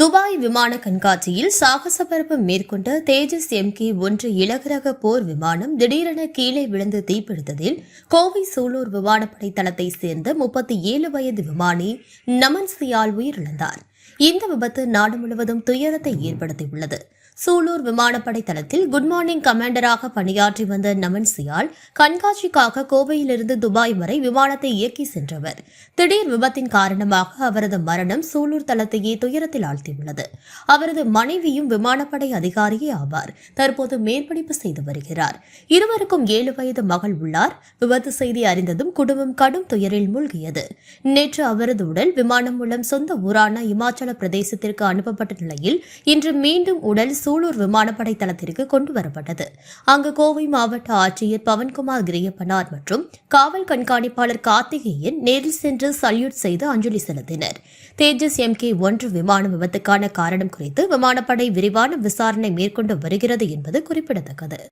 Dubai விமான கண்காட்சியில் சாகச பரப்பு மேற்கொண்ட தேஜஸ் எம்கே ஒன்று இலகுரக போர் விமானம் திடீரென கீழே விழுந்து தீப்பிடித்ததில் கோவை சூலூர் விமானப்படை தளத்தைச் சேர்ந்த முப்பத்தி ஏழு வயது விமானி நமன் சியால் உயிரிழந்தார். இந்த விபத்து நாடு முழுவதும் துயரத்தை ஏற்படுத்தியுள்ளது. சூலூர் விமானப்படை தளத்தில் குட் மார்னிங் கமாண்டராக பணியாற்றி வந்த நமன் சியால் கண்காட்சிக்காக கோவையிலிருந்து துபாய் வரை விமானத்தை இயக்கி சென்றவர். திடீர் விபத்தின் காரணமாக அவரது மரணம் சூலூர் தளத்தையே துயரத்தில் ஆழ்த்தியுள்ளது. அவரது மனைவியும் விமானப்படை அதிகாரியே ஆவார். தற்போது மேற்படிப்பு செய்து வருகிறார். இருவருக்கும் ஏழு வயது மகள் உள்ளார். விபத்து செய்தி அறிந்ததும் குடும்பம் கடும் துயரில் மூழ்கியது. நேற்று அவரது உடல் விமானம் மூலம் சொந்த ஊரான இமாச்சல பிரதேசத்திற்கு அனுப்பப்பட்ட நிலையில் இன்று மீண்டும் உடல் சூலூர் விமானப்படை தளத்திற்கு கொண்டு வரப்பட்டது. அங்கு கோவை மாவட்ட ஆட்சியர் பவன்குமார் கிரியப்பனார் மற்றும் காவல் கண்காணிப்பாளர் கார்த்திகேயன் நேரில் சென்று சல்யூட் செய்து அஞ்சலி செலுத்தினர். தேஜஸ் எம் கே ஒன்று விமான விபத்துக்கான காரணம் குறித்து விமானப்படை விரிவான விசாரணை மேற்கொண்டு வருகிறது என்பது குறிப்பிடத்தக்கது.